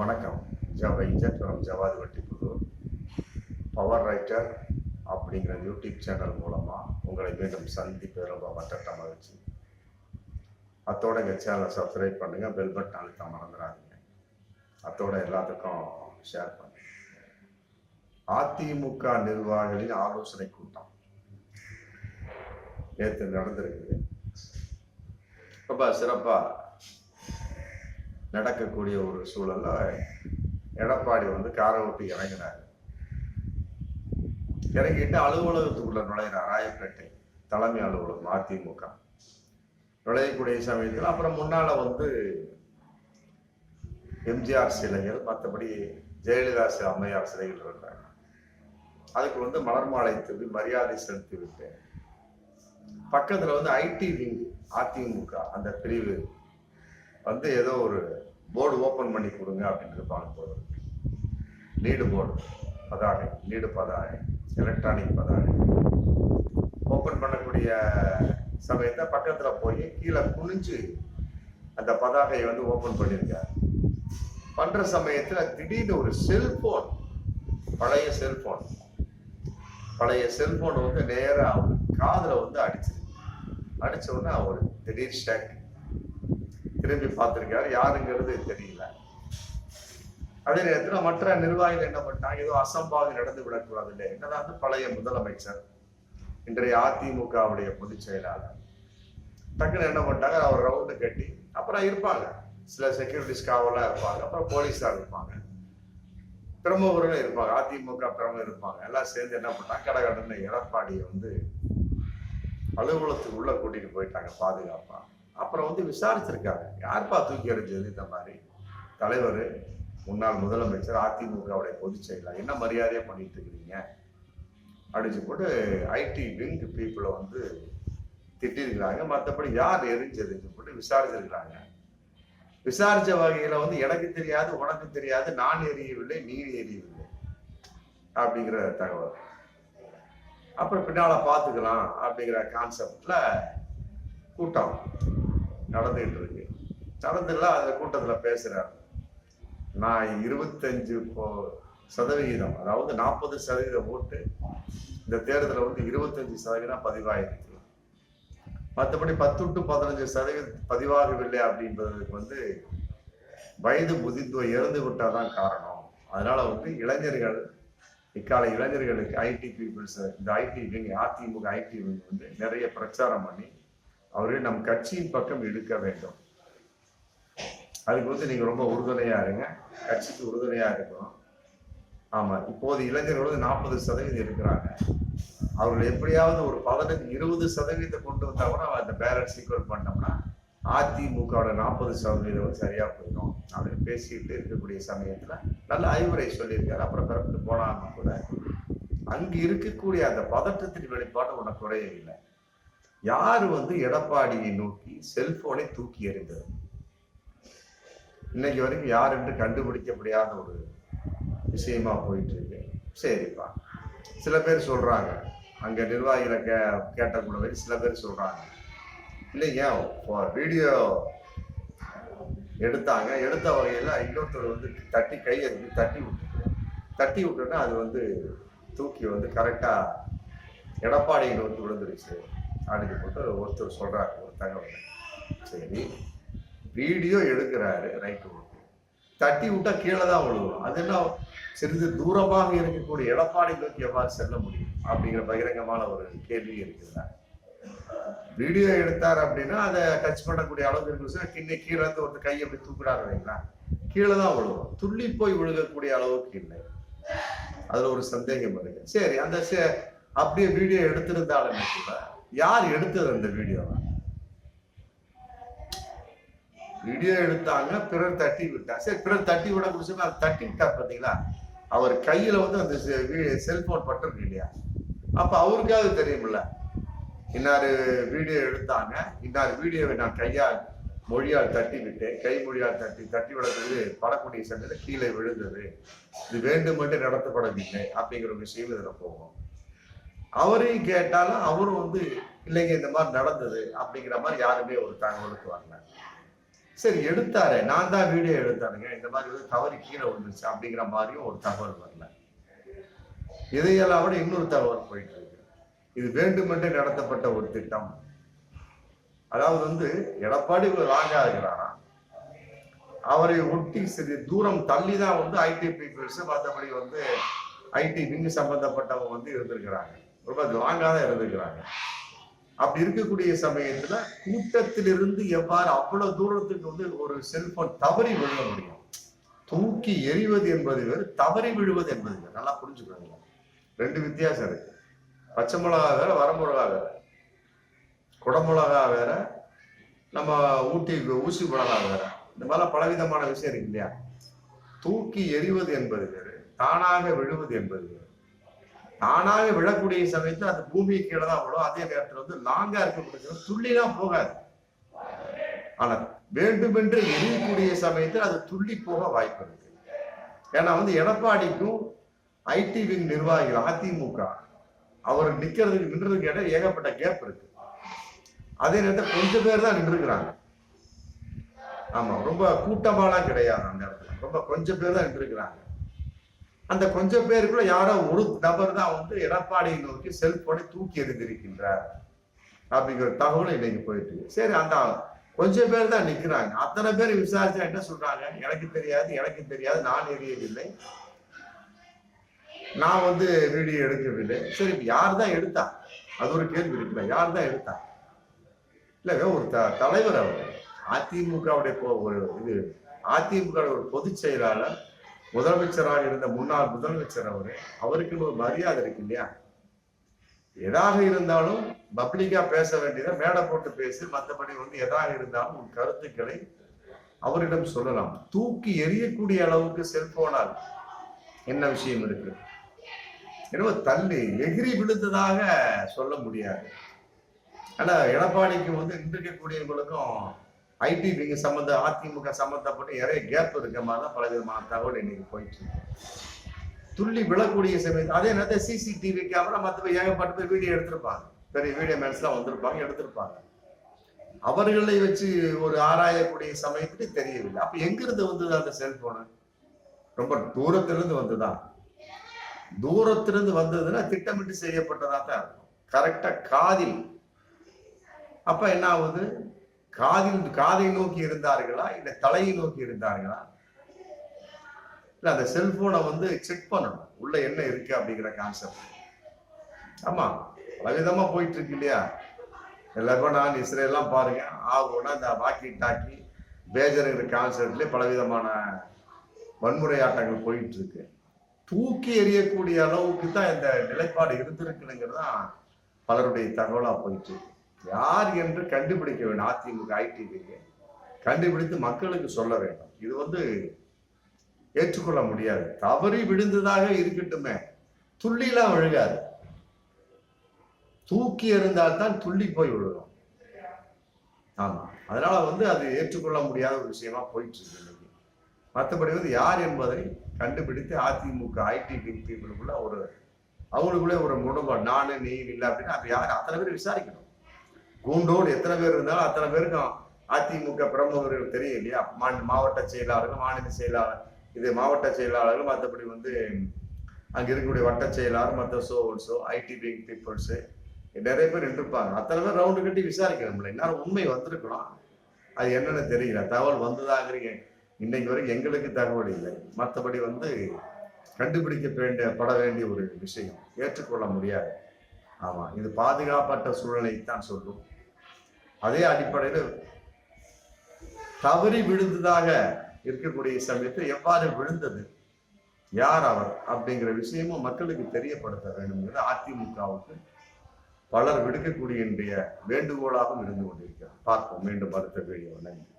வணக்கம். ஜவ Z from Javadhu Vattipudur power writer அப்படிங்கிற யூடியூப் சேனல் மூலமாக உங்களை மீண்டும் சந்திப்பு ரொம்ப மற்ற மகிழ்ச்சி. அத்தோட எங்கள் சேனலை சப்ஸ்கிரைப் பண்ணுங்கள் பெல் பட்டன் அழுத்த மறந்துடாதீங்க. அத்தோட எல்லாத்துக்கும் ஷேர் பண்ணுங்க. அதிமுக நிர்வாகிகளின் ஆலோசனை கூட்டம். நேற்று நடந்திருக்குது. ரொம்ப சிறப்பாக நடக்கக்கூடிய ஒரு சூழல்ல எடப்பாடி வந்து காரை விட்டு இறங்கினார். இறங்கிட்டு அலுவலகத்துக்குள்ள நுழையிறார் ராயப்பேட்டை தலைமை அலுவலகம் அதிமுக. நுழையக்கூடிய சமயத்தில் அப்புறம் முன்னால வந்து எம்ஜிஆர் சிலைகள் மற்றபடி ஜெயலலிதா அம்மையார் சிலைகள் இருக்கிறாங்க அதுக்கு வந்து மலர் மாலை தூவி மரியாதை செலுத்தி விட்டு பக்கத்துல வந்து ஐடி விங் அதிமுக அந்த பிரிவு வந்து ஏதோ ஒரு போர்டு ஓப்பன் பண்ணி கொடுங்க அப்படின்ட்டு இருப்பாங்க லீடு போர்டு பதாகை லீடு பதாகை எலக்ட்ரானிக் பதாகை ஓப்பன் பண்ணக்கூடிய சமயத்தை பக்கத்தில் போய் கீழே குனிஞ்சு அந்த பதாகையை வந்து ஓப்பன் பண்ணியிருக்காரு. பண்ணுற சமயத்தில் திடீர்னு ஒரு செல்ஃபோன் பழைய செல்ஃபோன் பழைய செல்ஃபோன் வந்து நேராக அவர் காதில் வந்து அடிச்சிருக்கு. அடித்த உடனே அவர் திடீர் ஷேக் திரும்பி பார்த்திருக்காரு. யாருங்கிறது தெரியல. அதே நேரத்தில் மற்ற நிர்வாகிகள் என்ன பண்ணாங்க ஏதோ அசம்பாவிதம் நடந்து விடக்கூடாது இல்லை என்னதான் வந்து பழைய முதலமைச்சர் இன்றைய அதிமுகவுடைய பொதுச் செயலாளர் டக்குன்னு என்ன பண்ணிட்டாங்க? அவர் ரவுண்டு கட்டி அப்புறம் இருப்பாங்க. சில செக்யூரிட்டிஸ் காவலாக இருப்பாங்க. அப்புறம் போலீஸார் இருப்பாங்க. பிரமுகர்களும் இருப்பாங்க. அதிமுக பிரமுகர் இருப்பாங்க. எல்லாம் சேர்ந்து என்ன பண்ணாங்க கடகடன்னு எடப்பாடியை வந்து அலுவலகத்துக்கு உள்ள கூட்டிட்டு போயிட்டாங்க பாதுகாப்பாக அப்புறம் வந்து விசாரிச்சிருக்காங்க. யார்ப்பா தூக்கி எறிஞ்சது இந்த மாதிரி? தலைவர் முன்னாள் முதலமைச்சர் அதிமுகவுடைய பொதுச் செயலாளர் என்ன மரியாதையாக பண்ணிட்டு இருக்கிறீங்க? அடிச்சு போட்டு ஐடி விங் பீப்புளை வந்து திட்டிருக்கிறாங்க. மற்றபடி யார் எரிஞ்சதுன்னு போட்டு விசாரிச்சிருக்கிறாங்க. விசாரிச்ச வகையில வந்து எனக்கு தெரியாது உனக்கு தெரியாது நான் எரியவில்லை நீ எரியவில்லை அப்படிங்கிற தகவல். அப்புறம் பின்னால பார்த்துக்கலாம் அப்படிங்கிற கான்செப்ட்ல கூட்டம். நடந்துகிட்டு இருக்கு நடந்துல அந்த கூட்டத்தில் பேசுறாரு. நான் இருபத்தஞ்சு போ- சதவிகிதம் அதாவது நாற்பது சதவீதம் ஓட்டு இந்த தேர்தலில் வந்து இருபத்தஞ்சு சதவீதம் பதிவாயிருக்கு. மற்றபடி பத்து டு பதினஞ்சு சதவீதம் பதிவாகவில்லை அப்படின்றதுக்கு வந்து வயது முதிர்ந்தோர் இறந்து விட்டாதான் காரணம். அதனால வந்து இளைஞர்கள் இக்கால இளைஞர்களுக்கு ஐடி பீப்புள்ஸ் இந்த IT wing AIADMK IT wing வந்து நிறைய பிரச்சாரம் பண்ணி அவர்கள் நம் கட்சியின் பக்கம் இழுக்க வேண்டும். அதுக்கு வந்து நீங்க ரொம்ப உறுதுணையா இருங்க. கட்சிக்கு உறுதுணையா இருக்கணும். ஆமா இப்போது இளைஞர்கள் வந்து நாற்பது சதவீதம் இருக்கிறாங்க. அவர்கள் எப்படியாவது ஒரு பதினஞ்சு இருபது சதவீதம் கொண்டு வந்தா கூட அந்த பேலன்ஸ் ஈக்குவல் பண்ணோம்னா அதிமுகவோட நாற்பது சதவீதம் வந்து சரியா போயிடும். அப்படின்னு பேசிட்டு இருக்கக்கூடிய சமயத்துல நல்ல அறிவுரை சொல்லியிருக்காரு. அப்புறம் பிறகு போனாங்க கூட அங்கு இருக்கக்கூடிய அந்த பதற்றத்தின் வெளிப்பாடு உனக்கு குறைய இல்லை யாரு வந்து எடப்பாடியை நோக்கி செல்போனை தூக்கி எறிந்தது? இன்னைக்கு வரைக்கும் யார் என்று கண்டுபிடிக்க முடியாத ஒரு விஷயமா போயிட்டு இருக்கு. சரிப்பா. சில பேர் சொல்றாங்க. அங்க நிர்வாகிகளை கே கேட்ட கூட சில பேர் சொல்றாங்க. இல்லைங்க வீடியோ எடுத்தாங்க. எடுத்த வகையில் இன்னொருத்தர் வந்து தட்டி கையை தட்டி விட்டுட்டு தட்டி விட்டுன்னா அது வந்து தூக்கி வந்து கரெக்டாக எடப்பாடியை நோக்கி விழுந்துருச்சு. அப்படின்னு போட்டு ஒருத்தர் சொல்கிறார் ஒரு தகவல். சரி. வீடியோ எடுக்கிறாரு ரைட்டு ஓகே தட்டி விட்டா கீழே தான் விழுவோம். அது என்ன சிறிது தூரமாக இருக்கக்கூடிய எடப்பாடி நோக்கி எவ்வாறு செல்ல முடியும் அப்படிங்கிற பகிரங்கமான ஒரு கேள்வி இருக்குதுல்ல வீடியோ எடுத்தார் அப்படின்னா அதை டச் பண்ணக்கூடிய அளவுக்கு இருக்கு. சார் கிண்ணி கீழே இருந்து ஒருத்தர் கையை அப்படி தூக்குறாரு இல்லைங்களா? கீழே தான் விழுவோம். துள்ளி போய் விழுகக்கூடிய அளவுக்கு இல்லை. அதுல ஒரு சந்தேகம் இருக்கு சரி அந்த சே- அப்படியே வீடியோ எடுத்திருந்தாலுமே கூட யார் எடுத்தது அந்த வீடியோவை வீடியோ எடுத்தாங்க பிறர் தட்டி விட்டா சரி பிறர் தட்டி விட முடிச்சுன்னா அது தட்டி விட்டார் பார்த்தீங்களா? அவர் கையில வந்து அந்த செல்போன் பட்டிருக்கு இல்லையா? அப்ப அவருக்காவது தெரியும்ல இன்னார் வீடியோ எடுத்தாங்க. இன்னார் வீடியோவை நான் கையால் மொழியால் தட்டி விட்டேன் கை மொழியால் தட்டி தட்டி விடுறது படக்கூடிய சென்றது கீழே விழுந்தது. இது வேண்டுமென்று நடத்தப்படவில்லை. அப்படிங்கிற ஒரு விஷயம் இதுல போகும். அவரையும் கேட்டாலும் அவரும் வந்து இல்லைங்க இந்த மாதிரி நடந்தது அப்படிங்கிற மாதிரி யாருமே ஒரு தகவலுக்கு வரல. சரி எடுத்தாரு. நான் தான் வீடியோ எடுத்தாருங்க இந்த மாதிரி வந்து தவறு கீழே விழுந்துச்சு அப்படிங்கிற மாதிரியும் ஒரு தகவல் வரல. இதையெல்லாம் விட இன்னொரு தகவல் போயிட்டு இருக்கு. இது வேண்டுமென்றே நடத்தப்பட்ட ஒரு திட்டம். அதாவது வந்து எடப்பாடி ஒரு ராஜா இருக்கிறாரா? அவரை ஒட்டி சிறிது தூரம் தள்ளி தான் வந்து ஐடி பீப்புள்ஸ் மற்றபடி வந்து ஐடி விங்கு சம்பந்தப்பட்டவங்க வந்து இருந்திருக்கிறாங்க. ரொம்ப லாங்காக தான் இருந்திருக்கிறாங்க அப்படி இருக்கக்கூடிய சமயத்துல கூட்டத்திலிருந்து எவ்வாறு அவ்வளவு தூரத்துக்கு வந்து ஒரு செல்போன் தவறி விழ முடியும்? தூக்கி எறிவது என்பது வேறு தவறி விழுவது என்பது வேறு. நல்லா புரிஞ்சுக்கணும் ரெண்டு வித்தியாசம் இருக்கு. பச்சை மிளகா வேற வரமிளகா வேற. குடமிளகா வேற நம்ம ஊட்டி ஊசி மிளகா வேற. இந்த மாதிரிலாம் பலவிதமான விஷயம் இருக்கு இல்லையா? தூக்கி எறிவது என்பது வேறு தானாக விழுவது என்பது வேறு. தானாக விழக்கூடிய சமயத்துல அது பூமியை கீழே தான் விழும். அதே நேரத்துல வந்து லாங்கா இருக்கக்கூடிய துள்ளிலாம் போகாது. ஆனா வேண்டுமென்று எரியக்கூடிய சமயத்தில் அது துள்ளி போக வாய்ப்பு இருக்கு. ஏன்னா வந்து எடப்பாடிக்கும் ஐடி விங் நிர்வாகிகள் அதிமுக அவர் நிக்கிறதுக்கு நின்றதுக்கு இடம் ஏகப்பட்ட கேப் இருக்கு. அதே நேரத்தில் கொஞ்சம் பேர் தான் நின்றுக்கிறாங்க ஆமா ரொம்ப கூட்டமாலாம் கிடையாது அந்த இடத்துல. ரொம்ப கொஞ்சம் பேர் தான் நின்றுக்கிறாங்க அந்த கொஞ்சம் பேருக்குள்ள யாரோ ஒரு நபர் தான் வந்து எடப்பாடியை நோக்கி செல்போனை தூக்கி எறிந்திருக்கின்றார். அப்படிங்கிற தகவல் இன்னைக்கு போயிட்டு சரி அந்த கொஞ்சம் பேர் தான் நிக்கிறாங்க. அத்தனை பேர் விசாரிச்சா என்ன சொல்றாங்க? எனக்கு தெரியாது எனக்கு தெரியாது நான் எரியவில்லை. நான் வந்து வீடியோ எடுக்கவில்லை. சரி யார் தான் எடுத்தா? அது ஒரு கேள்வி இருக்குல்ல. யார் தான் எடுத்தா? இல்ல ஒரு த- தலைவர் அவர். அதிமுகவுடைய ஒரு இது அதிமுக ஒரு பொதுச் செயலாளர் முதலமைச்சராக இருந்த முன்னாள் முதலமைச்சர் அவரு அவருக்குன்னு ஒரு மரியாதை இருக்கு இல்லையா? எதாக இருந்தாலும் பப்ளிக்கா பேச வேண்டியதை மேடை போட்டு பேசி மற்றபடி வந்து எதாக இருந்தாலும் உன் கருத்துக்களை அவரிடம் சொல்லலாம். தூக்கி எறியக்கூடிய அளவுக்கு செல்போனால் என்ன விஷயம் இருக்கு? என்னவோ தள்ளி எகிரி விழுந்ததாக சொல்ல முடியாது. ஆனா எடப்பாடிக்கு வந்து நின்றுக்கக்கூடியவங்களுக்கும் விங்க சம்மந்த அதிமுக சம்மந்தப்பட்ட நிறைய கேப் இருக்க மாதிரி தான் பல விதமான தகவல் இன்னைக்கு போயிட்டு இருக்கு. துள்ளி விழக்கூடிய சமயத்தில் அதே நேரத்தில் சிசிடிவி கேமரா மற்ற ஏகப்பட்ட பேர் வீடியோ எடுத்திருப்பாங்க. பெரிய வீடியோ மேன்ஸ்லாம் வந்திருப்பாங்க எடுத்திருப்பாங்க. அவர்களை வச்சு ஒரு ஆராயக்கூடிய சமயத்துக்கு தெரியவில்லை. அப்போ எங்கிருந்து வந்தது அந்த செல்போனு ரொம்ப தூரத்திலிருந்து வந்ததா? தூரத்திலிருந்து வந்ததுன்னா திட்டமிட்டு செய்யப்பட்டதா தான் இருக்கும் கரெக்டாக காதில். அப்போ என்ன ஆகுது? காதில் காதை நோக்கி இருந்தார்களா? இல்ல தலையை நோக்கி இருந்தார்களா? இல்ல அந்த செல்போனை வந்து செக் பண்ணணும். உள்ள என்ன இருக்கு அப்படிங்கிற கான்செப்ட் ஆமா பலவிதமா போயிட்டு இருக்கு இல்லையா? எல்லாருக்கும் நான் இஸ்ரேல்லாம் பாருங்க. ஆகும்னா இந்த வாக்கி டாக்கி பேஜருங்கிற கான்செப்ட்லயே பலவிதமான வன்முறை ஆட்டங்கள் போயிட்டு இருக்கு தூக்கி எறியக்கூடிய அளவுக்கு தான் இந்த நிலைப்பாடு இருந்திருக்குங்கிறது தான் பலருடைய தகவலா போயிட்டு இருக்கு யார் என்று கண்டுபிடிக்க வேண்டும். அதிமுக ஐடிவிக்கு கண்டுபிடித்து மக்களுக்கு சொல்ல வேண்டும். இது வந்து ஏற்றுக்கொள்ள முடியாது. தவறி விழுந்ததாக இருக்கட்டுமே. துள்ளிலாம் விழுகாது. தூக்கி எறிந்தால் தான் துள்ளி போய் விழுகும். ஆமா. அதனால வந்து அது ஏற்றுக்கொள்ள முடியாத ஒரு விஷயமா போயிட்டு இருக்கு இன்னைக்கு. மற்றபடி வந்து யார் என்பதை கண்டுபிடித்து அதிமுக ஐடி பீப்புளுக்குள்ள ஒரு அவங்களுக்குள்ளே ஒரு முடம்பாடு நானு நீ இல்லை அப்படின்னா அது யார்? அத்தனை பேர் விசாரிக்கணும். கூண்டோடு எத்தனை பேர் இருந்தாலும் அத்தனை பேருக்கும் அதிமுக பிரமுகர்கள் தெரியும் இல்லையா? மா- மாவட்ட செயலாளர்கள் மாநில செயலாளர். இது மாவட்ட செயலாளர்கள் மற்றபடி வந்து அங்கே இருக்கக்கூடிய வட்ட செயலாளர் மற்ற சோல்ஸோ ஐடி பிங் பீப்புள்ஸு நிறைய பேர் நின்றுப்பாங்க. அத்தனை பேர் ரவுண்டு கட்டி விசாரிக்கணும்ல இன்னும் உண்மை வந்திருக்கலாம் அது என்னென்னு தெரியல. தகவல் வந்ததாங்கிறீங்க இன்னைக்கு வரைக்கும் எங்களுக்கு தகவல் இல்லை. மற்றபடி வந்து கண்டுபிடிக்க வேண்டிய பட வேண்டிய ஒரு விஷயம். ஏற்றுக்கொள்ள முடியாது. ஆமாம் இது பாதுகாப்பற்ற சூழ்நிலை தான் சொல்லும் அதே அடிப்படையில் தவறி விழுந்ததாக இருக்கக்கூடிய சமயத்தில் எவ்வாறு விழுந்தது? யார் அவர்? அப்படிங்கிற விஷயமும் மக்களுக்கு தெரியப்படுத்த வேண்டும்ங்கிறது அதிமுகவுக்கு பலர் விடுக்கக்கூடிய வேண்டுகோளாகவும் இருந்து கொண்டிருக்கிறார். பார்ப்போம். மீண்டும் அடுத்த வீடியோ நன்றி.